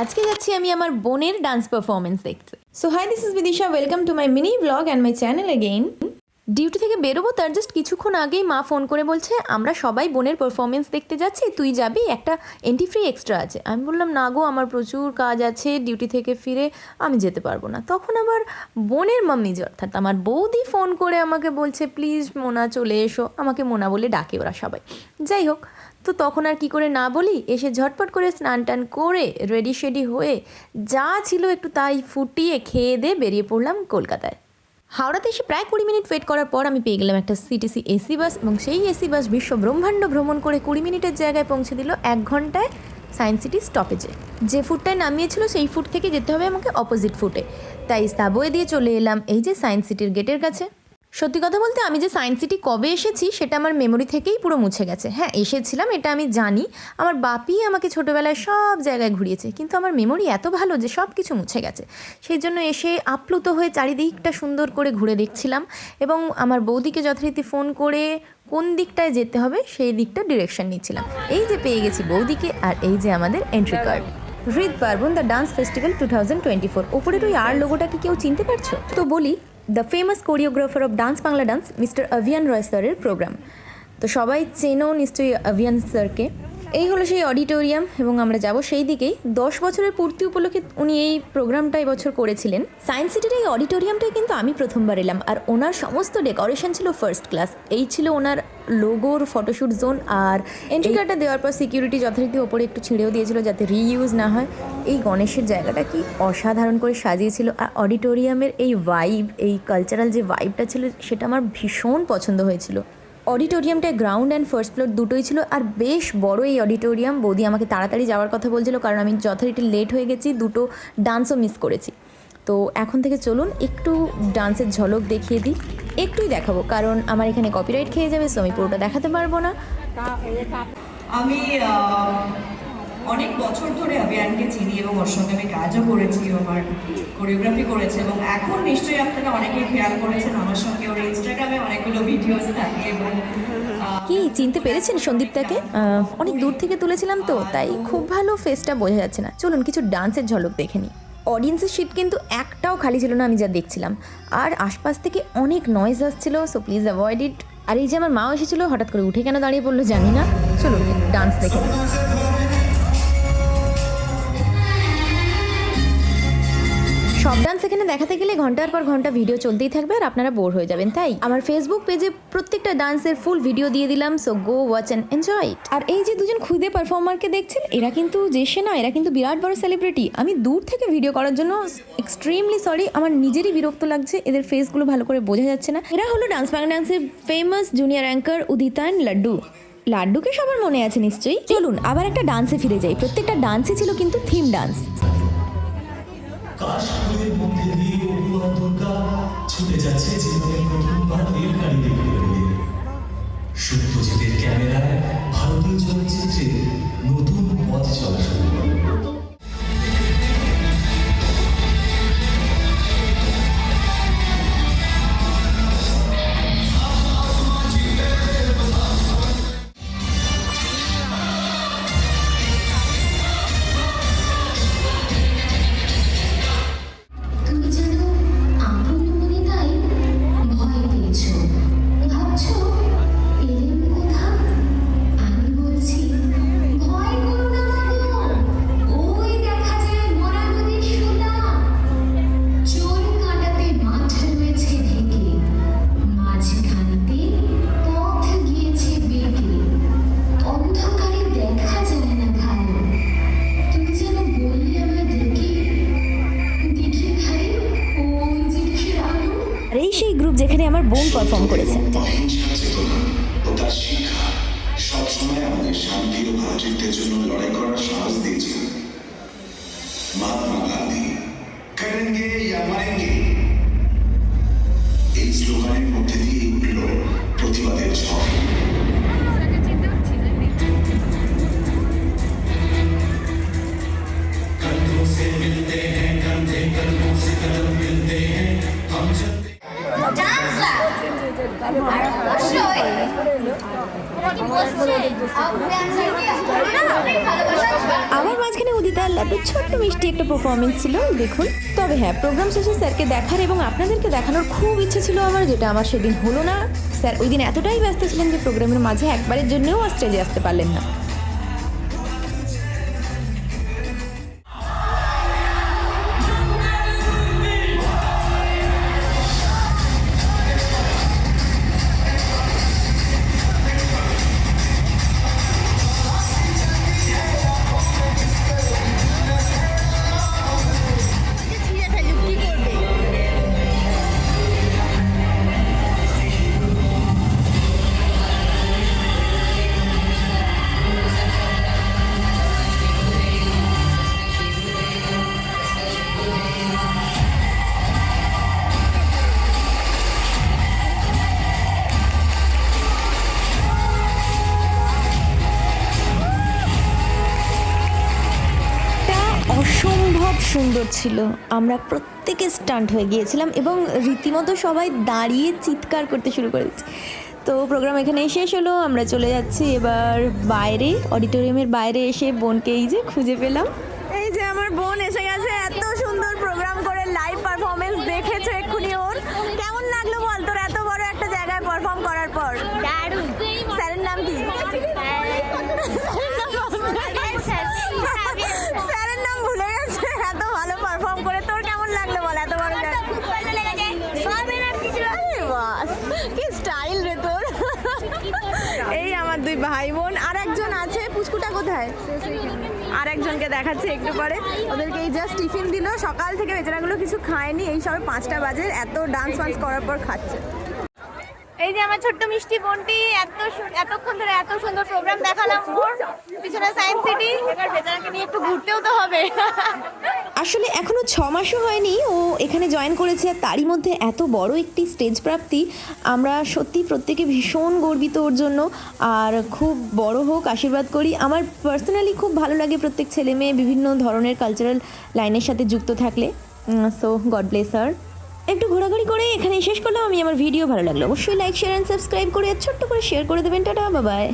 আজকে যাচ্ছি আমি আমার বোনের ডান্স পারফরমেন্স দেখতে। So hi this is Bidisha welcome to my mini vlog and my channel again duty থেকে বেরোবো তার জাস্ট কিছুক্ষণ আগেই মা ফোন করে বলছে আমরা সবাই বোনের পারফরমেন্স দেখতে যাচ্ছি তুই যাবি? একটা এন্ট্রি ফ্রি এক্সট্রা আছে। আমি বললাম না গো আমার প্রচুর কাজ আছে ডিউটি থেকে ফিরে আমি যেতে পারব না। তখন আবার বোনের মাম্মি যে অর্থাৎ আমার বৌদি ফোন করে আমাকে বলছে প্লিজ মোনা চলে এসো। আমাকে মোনা বলে ডাকে ওরা সবাই। যাই হোক তো তখন আর কি করে না বলি, এসে ঝটপট করে স্নান টান করে রেডি শেডি হয়ে যা ছিল একটু তাই ফুটিয়ে খেয়ে দিয়ে বেরিয়ে পড়লাম কলকাতায়। হাওড়াতে এসে প্রায় কুড়ি মিনিট ওয়েট করার পর আমি পেয়ে গেলাম একটা সিটিসি এসি বাস এবং সেই এসি বাস বিশ্ব ব্রহ্মাণ্ড ভ্রমণ করে কুড়ি মিনিটের জায়গায় পৌঁছে দিল এক ঘন্টায় সায়েন্স সিটি স্টপেজে যে ফুটটায় নামিয়েছিল সেই ফুট থেকে যেতে হবে আমাকে অপোজিট ফুটে তাই সাবওয়ে দিয়ে চলে এলাম এই যে সায়েন্স সিটির গেটের কাছে। সত্যি কথা বলতে আমি যে সায়েন্স সিটি কবে এসেছি সেটা আমার মেমোরি থেকেই পুরো মুছে গেছে। হ্যাঁ এসেছিলাম, এটা আমি জানি। আমার বাপি আমাকে ছোটোবেলায় সব জায়গায় ঘুরিয়েছে, কিন্তু আমার মেমোরি এত ভালো যে সব কিছু মুছে গেছে। সেই জন্য এসে আপ্লুত হয়ে চারিদিকটা সুন্দর করে ঘুরে দেখছিলাম এবং আমার বৌদিকে যথারীতি ফোন করে কোন দিকটায় যেতে হবে সেই দিকটা ডিরেকশন নিচ্ছিলাম। এই যে পেয়ে গেছি বৌদিকে আর এই যে আমাদের entry card Hrid Parbon the dance festival two thousand twenty four ওপরের ওই আর লোগোটা কি কেউ চিনতে পারছ? তো বলি the famous choreographer of dance Bangla dance mister Abhiyan Roy স্যারের প্রোগ্রাম তো সবাই চেনো নিশ্চয়ই অভিয়ান স্যারকে এই হলো সেই অডিটোরিয়াম এবং আমরা যাব সেই দিকেই। দশ বছরের পূর্তি উপলক্ষে উনি এই প্রোগ্রামটা বছর করেছিলেন। সায়েন্স সিটির এই অডিটোরিয়ামটাই কিন্তু আমি প্রথমবার এলাম। আর ওনার সমস্ত ডেকোরেশন ছিল ফার্স্ট ক্লাস এই ছিল ওনার লোগোর ফটোশ্যুট জোন আর এন্ট্রি কার্ডটা দেওয়ার পর সিকিউরিটি যথারীতি ওপরে একটু ছিঁড়েও দিয়েছিল যাতে রিইউজ না হয়। এই গণেশের জায়গাটা কি অসাধারণ করে সাজিয়েছিল। আর অডিটোরিয়ামের এই ভাইব এই কালচারাল যে ভাইবটা ছিল সেটা আমার ভীষণ পছন্দ হয়েছিল। অডিটোরিয়ামটায় গ্রাউন্ড অ্যান্ড ফার্স্ট ফ্লোর দুটোই ছিল। আর বেশ বড় এই অডিটোরিয়াম বৌদি আমাকে তাড়াতাড়ি যাওয়ার কথা বলছিল কারণ আমি যথারীতি লেট হয়ে গেছি দুটো ডান্সও মিস করেছি। তো এখন থেকে চলুন একটু ডান্সের ঝলক দেখিয়ে দিই। একটুই দেখাবো কারণ আমার এখানে কপিরাইট খেয়ে যাবে সো আমি পুরোটা দেখাতে পারব না। আমি অনেক বছর ধরে অভিয়ানকে চিনি এবং ওর সঙ্গে আমি কাজও করেছি আমার কোরিওগ্রাফি করেছে এবং এখন নিশ্চয়ই আপনারা অনেকে খেয়াল করেছেন আমার সঙ্গে ওর ইনস্টাগ্রামে অনেকগুলো ভিডিওস থাকে এবং কি চিনতে পেরেছেন সন্দীপটাকে? অনেক দূর থেকে তুলেছিলাম তো তাই খুব ভালো ফেসটা বোঝা যাচ্ছে না। চলুন কিছু ডান্সের ঝলক দেখে নিই। অডিয়েন্সের সিট কিন্তু একটাও খালি ছিল না, আমি যা দেখছিলাম। আর আশপাশ থেকে অনেক নয়েজ আসছিল সো প্লিজ অ্যাভয়েড ইট আর এই যে আমার মাও এসেছিল, হঠাৎ করে উঠে কেন দাঁড়িয়ে পড়ল জানি না। চলো ডান্স দেখে এখানে দেখাতে গেলে ঘণ্টার পর ঘণ্টা ভিডিও চলতেই থাকবে আর আপনারা বোর হয়ে যাবেন, তাই? আমার ফেসবুক পেজে প্রত্যেকটা ডান্সের ফুল ভিডিও দিয়ে দিলাম so go watch and enjoy it আর এই যে দুজন খুদে পারফর্মারকে দেখছেন, এরা কিন্তু যেসে না এরা কিন্তু বিরাট বড় সেলিব্রিটি আমি দূর থেকে ভিডিও করার জন্য এক্সট্রিমলি সরি আমার নিজেরই বিরক্ত লাগছে, এদের ফেসগুলো ভালো করে বোঝা যাচ্ছে না। এরা হলো ডান্স বাংলা ডান্সের famous junior anchor Udita and Laddu. লাড্ডুকে সবার মনে আছে নিশ্চয়ই? চলুন, আবার একটা ডান্সে ফিরে যাই। প্রত্যেকটা ডান্সই ছিল কিন্তু থিম ডান্স কাশফুলের মধ্যে দিয়ে উপহার দুর্গা ছুটে যাচ্ছে জীবনের প্রথমবার রেলগাড়ি দেখতে পেলে সত্যজিতের ক্যামেরায় ভারতীয় চলচ্চিত্রে নতুন পথ চলা শুরু এই সেই গ্রুপ যেখানে আমার বোন পারফর্ম করেছে। সবসময় আমাদের শান্তি ও ভ্রাতৃত্বের জন্য লড়াই করার সাহস দিয়েছিল। মহাত্মা গান্ধী করেঙ্গে ইয়া মরেঙ্গে? এই স্লোগানের মধ্যে আমার মাঝখানে উদিতা ল্যাবে ছোট্ট মিষ্টি একটা পারফরমেন্স ছিল, দেখুন। তবে হ্যাঁ প্রোগ্রাম শেষে স্যারকে দেখার এবং আপনাদেরকে দেখানোর খুব ইচ্ছে ছিল আমার, যেটা আমার সেদিন হলো না। স্যার ওই দিন এতটাই ব্যস্ত ছিলেন যে প্রোগ্রামের মাঝে একবারের জন্যও অস্ট্রেলিয়া আসতে পারলেন না। অসম্ভব সুন্দর ছিল। আমরা প্রত্যেকে স্টান্ট হয়ে গিয়েছিলাম এবং রীতিমতো সবাই দাঁড়িয়ে চিৎকার করতে শুরু করেছি তো প্রোগ্রাম এখানেই শেষ হলো, আমরা চলে যাচ্ছি এবার বাইরে অডিটোরিয়ামের বাইরে এসে বোনকে এই যে খুঁজে পেলাম। এই যে আমার বোন এসে গেছে, এত আছে কোথায়? আর একজনকে দেখাচ্ছে একটু পরে। ওদেরকে এই জাস্ট টিফিন দিল। সকাল থেকে বেচারাগুলো কিছু খায়নি। এই সবে পাঁচটা বাজে। এত ডান্স ফান্স করার পর খাচ্ছে। এই যে আমার ছোট্ট মিষ্টি বোনটি, এত এতক্ষণ ধরে এত সুন্দর প্রোগ্রাম দেখালাম ওর পিছনে সায়েন্স সিটি এবার নিয়ে একটু ঘুরতেও তো হবে। আসলে এখনও ছ মাসও হয়নি, ও এখানে জয়েন করেছে আর তারই মধ্যে এত বড় একটি স্টেজ প্রাপ্তি। আমরা সত্যি প্রত্যেকে ভীষণ গর্বিত ওর জন্য। আর খুব বড় হোক, আশীর্বাদ করি। আমার পার্সোনালি খুব ভালো লাগে প্রত্যেক ছেলে মেয়ে বিভিন্ন ধরনের কালচারাল লাইনের সাথে যুক্ত থাকলে। সো গড ব্লেস আর একটু ঘোরাঘুরি করে এখানে শেষ করলাম। আমি আমার ভিডিও ভালো লাগল অবশ্যই লাইক শেয়ার অ্যান্ড সাবস্ক্রাইব করে ছোট্ট করে শেয়ার করে দেবেন। টাটা বাবাই